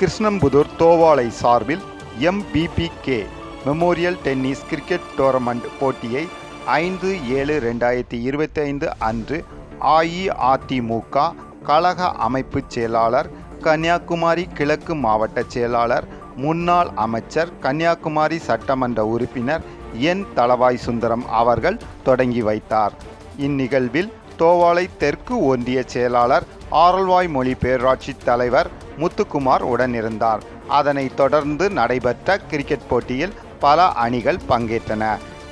கிருஷ்ணம்புதூர் தோவாளை சார்பில் MPBK memorial tennis cricket tournament போட்டியை ஐந்து ஏழு ரெண்டாயிரத்தி இருபத்தைந்து அன்று அஇஅதிமுக கழக அமைப்புச் செயலாளர் கன்னியாகுமரி கிழக்கு மாவட்ட செயலாளர் முன்னாள் அமைச்சர் கன்னியாகுமரி சட்டமன்ற உறுப்பினர் என் தளவாய் சுந்தரம் அவர்கள் தொடங்கி வைத்தார். இந்நிகழ்வில் தோவாளை தெற்கு ஒன்றிய செயலாளர் ஆரல்வாய் மொழி பேராட்சி தலைவர் முத்துக்குமார் உடனிருந்தார். அதனைத் தொடர்ந்து நடைபெற்ற கிரிக்கெட் போட்டியில் பல அணிகள் பங்கேற்றன.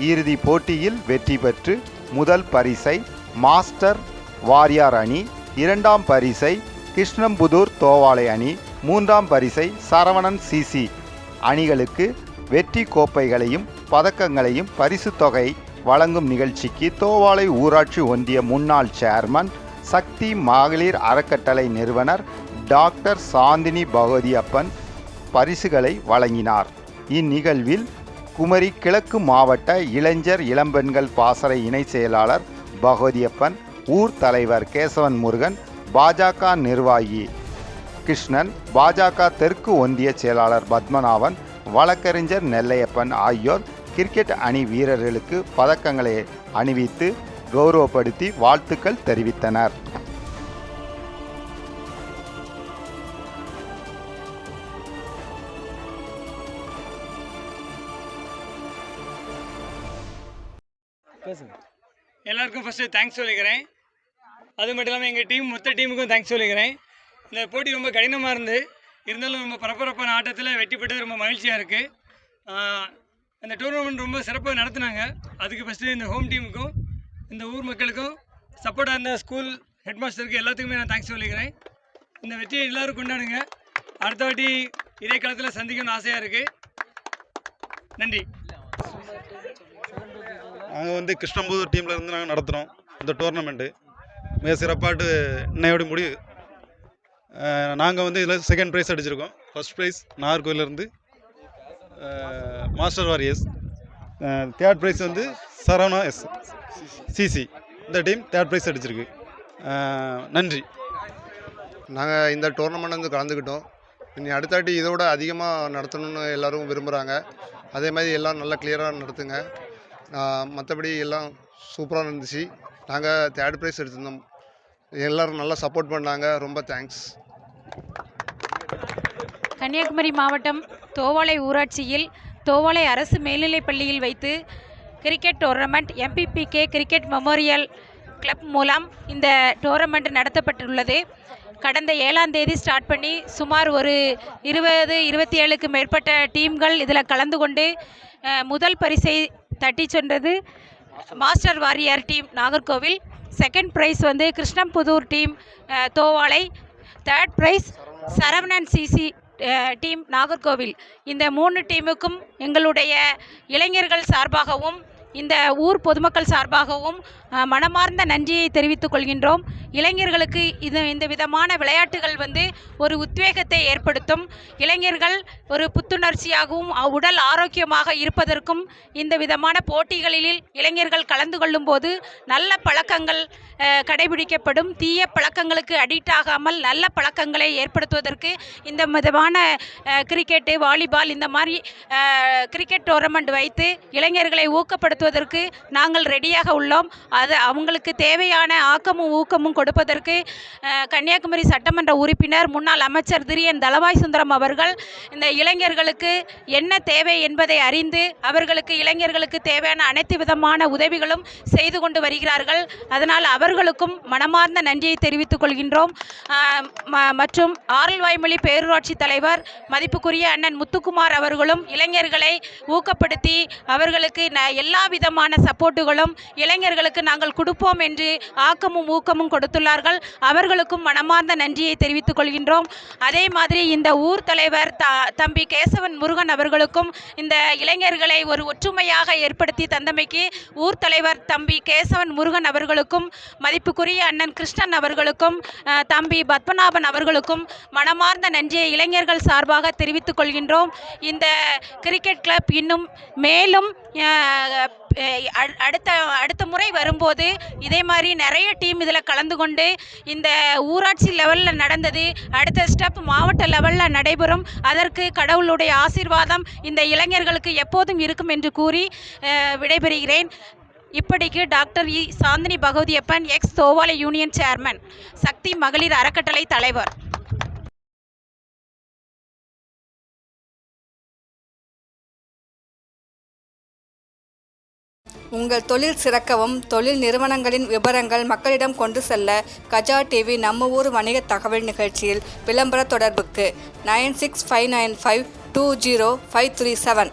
இறுதிப் போட்டியில் வெற்றி பெற்று முதல் பரிசை மாஸ்டர் வாரியார் அணி இரண்டாம் பரிசை கிருஷ்ணம்புதூர் தோவாளை அணி மூன்றாம் பரிசை சரவணன் சிசி அணிகளுக்கு வெற்றி கோப்பைகளையும் பதக்கங்களையும் பரிசுத் தொகை வழங்கும் நிகழ்ச்சிக்கு தோவாளை ஊராட்சி ஒன்றிய முன்னாள் சேர்மன் சக்தி மகளிர் அறக்கட்டளை நிறுவனர் டாக்டர் சாந்தினி பகவதியப்பன் பரிசுகளை வழங்கினார். இந்நிகழ்வில் குமரி கிழக்கு மாவட்ட இளைஞர் இளம்பெண்கள் பாசறை இணை செயலாளர் பகவதியப்பன் ஊர் தலைவர் கேசவன் முருகன் பாஜக நிர்வாகி கிருஷ்ணன் பாஜக தெற்கு ஒன்றிய செயலாளர் பத்மநாபன் வழக்கறிஞர் நெல்லையப்பன் ஆகியோர் கிரிக்கெட் அணி வீரர்களுக்கு பதக்கங்களை அணிவித்து கௌரவப்படுத்தி வாழ்த்துக்கள் தெரிவித்தனர். எல்லாருக்கும் ஃபஸ்ட்டு தேங்க்ஸ் சொல்லிக்கிறேன். அது மட்டும் இல்லாமல் எங்கள் டீம் மொத்த டீமுக்கும் தேங்க்ஸ் சொல்லிக்கிறேன். இந்த போட்டி ரொம்ப கடினமாக இருந்து இருந்தாலும் ரொம்ப பரபரப்பான ஆட்டத்தில் வெற்றி பெற்றது ரொம்ப மகிழ்ச்சியாக இருக்குது அந்த டூர்னமெண்ட் ரொம்ப சிறப்பாக நடத்துனாங்க. அதுக்கு ஃபஸ்ட்டு இந்த ஹோம் டீமுக்கும் இந்த ஊர் மக்களுக்கும் சப்போர்ட்டாக இருந்த ஸ்கூல் ஹெட் மாஸ்டருக்கு எல்லாத்துக்குமே நான் தேங்க்ஸ் சொல்லிக்கிறேன். இந்த வெற்றியை எல்லோரும் கொண்டாடுங்க. அடுத்த வாட்டி இதே காலத்தில் சந்திக்கணும்னு ஆசையாக இருக்குது நன்றி. நாங்கள் வந்து கிருஷ்ணம்புதூர் டீமில் இருந்து நாங்கள் நடத்துகிறோம் இந்த டோர்னமெண்ட்டு மிக சிறப்பாட்டு இன்னையோட முடிவு. நாங்கள் வந்து இதில் செகண்ட் ப்ரைஸ் அடிச்சிருக்கோம். ஃபர்ஸ்ட் ப்ரைஸ் நாகர்கோவிலேருந்து மாஸ்டர் வாரியர்ஸ் தேர்ட் ப்ரைஸ் வந்து சரவணா எஸ். சிசி. இந்த டீம் தேர்ட் ப்ரைஸ் அடிச்சிருக்கு. நன்றி. நாங்கள் இந்த டோர்னமெண்ட் வந்து கலந்துக்கிட்டோம். இனி அடுத்தாட்டி இதோட அதிகமாக நடத்தணும்னு எல்லோரும் விரும்புகிறாங்க அதே மாதிரி எல்லாம் நல்லா கிளியராக நடத்துங்க. மற்றபடி எல்லாம் சூப்பராக இருந்துச்சு நாங்கள் தேர்ட் ப்ரைஸ் எடுத்திருந்தோம். எல்லோரும் நல்லா சப்போர்ட் பண்ணாங்க. ரொம்ப தேங்க்ஸ் கன்னியாகுமரி மாவட்டம் தோவாளை ஊராட்சியில் தோவாளை அரசு மேல்நிலைப் பள்ளியில் வைத்து cricket tournament MPBK cricket memorial club மூலம் இந்த டோர்னமெண்ட் நடத்தப்பட்டுள்ளது. கடந்த ஏழாம் தேதி ஸ்டார்ட் பண்ணி சுமார் ஒரு இருபது இருபத்தி ஏழுக்கு மேற்பட்ட டீம்கள் இதில் கலந்து கொண்டு முதல் பரிசை தட்டி சென்றது. Master warrior team Nagercoil second prize வந்து Krishnamputhur team Thovalai third prize Saravanan CC team Nagercoil. இந்த மூணு டீமுக்கும் எங்களுடைய இளைஞர்கள் சார்பாகவும் இந்த ஊர் பொதுமக்கள் சார்பாகவும் மனமார்ந்த நன்றியை தெரிவித்துக் கொள்கின்றோம். இளைஞர்களுக்கு இது இந்த விதமான விளையாட்டுகள் வந்து ஒரு உத்வேகத்தை ஏற்படுத்தும். இளைஞர்கள் ஒரு புத்துணர்ச்சியாகவும் உடல் ஆரோக்கியமாக இருப்பதற்கும் இந்த விதமான போட்டிகளில் இளைஞர்கள் கலந்து கொள்ளும்போது நல்ல பழக்கங்கள் கடைபிடிக்கப்படும் தீய பழக்கங்களுக்கு அடிக்ட் ஆகாமல் நல்ல பழக்கங்களை ஏற்படுத்துவதற்கு இந்த விதமான கிரிக்கெட்டு வாலிபால் இந்த மாதிரி கிரிக்கெட் டோர்னமெண்ட் வைத்து இளைஞர்களை ஊக்கப்படுத்துவதற்கு நாங்கள் ரெடியாக உள்ளோம். அது அவங்களுக்கு தேவையான ஆக்கமும் ஊக்கமும் கொடுப்பதற்கு கன்னியாகுமரி சட்டமன்ற உறுப்பினர் முன்னாள் அமைச்சர் திரியன் தளவாய் சுந்தரம் அவர்கள் இந்த இளைஞர்களுக்கு என்ன தேவை என்பதை அறிந்து அவர்களுக்கு இளைஞர்களுக்கு தேவையான அனைத்து விதமான உதவிகளும் செய்து கொண்டு வருகிறார்கள். அதனால் அவர் அவர்களுக்கும் மனமார்ந்த நன்றியை தெரிவித்துக் கொள்கின்றோம். ம- மற்றும் ஆரல்வாய்மொழி பேரூராட்சி தலைவர் மதிப்புக்குரிய அண்ணன் முத்துக்குமார் அவர்களும் இளைஞர்களை ஊக்கப்படுத்தி அவர்களுக்கு ந எல்லா விதமான சப்போர்ட்டுகளும் இளைஞர்களுக்கு நாங்கள் கொடுப்போம் என்று ஆக்கமும் ஊக்கமும் கொடுத்துள்ளார்கள். அவர்களுக்கும் மனமார்ந்த நன்றியை தெரிவித்துக் கொள்கின்றோம். அதே மாதிரி இந்த ஊர் தலைவர் த தம்பி கேசவன் முருகன் அவர்களுக்கும் இந்த இளைஞர்களை ஒரு ஒற்றுமையாக ஏற்படுத்தி தந்தமைக்கு ஊர் தலைவர் தம்பி கேசவன் முருகன் அவர்களுக்கும் மதிப்புக்குரிய அண்ணன் கிருஷ்ணன் அவர்களுக்கும் தம்பி பத்மநாபன் அவர்களுக்கும் மனமார்ந்த நன்றியை இளைஞர்கள் சார்பாக தெரிவித்துக் கொள்கின்றோம். இந்த கிரிக்கெட் கிளப் இன்னும் மேலும் அடுத்த அடுத்த முறை வரும்போது இதே மாதிரி நிறைய டீம் இதில் கலந்து கொண்டு இந்த ஊராட்சி லெவலில் நடந்தது அடுத்த ஸ்டெப் மாவட்ட லெவலில் நடைபெறும். அதற்கு கடவுளுடைய ஆசீர்வாதம் இந்த இளைஞர்களுக்கு எப்போதும் இருக்கும் என்று கூறி விடைபெறுகிறேன். இப்படிக்கு doctor E Santhini Bagavathiappan ex Thovalai union chairman Sakthi மகளிர் அறக்கட்டளை தலைவர். உங்கள் தொழில் சிறக்கவும் தொழில் நிறுவனங்களின் விவரங்கள் மக்களிடம் கொண்டு செல்ல கஜா டிவி நம்ம ஊர் வணிக தகவல் நிகழ்ச்சியில் விளம்பர தொடர்புக்கு nine six five nine five two zero five three seven.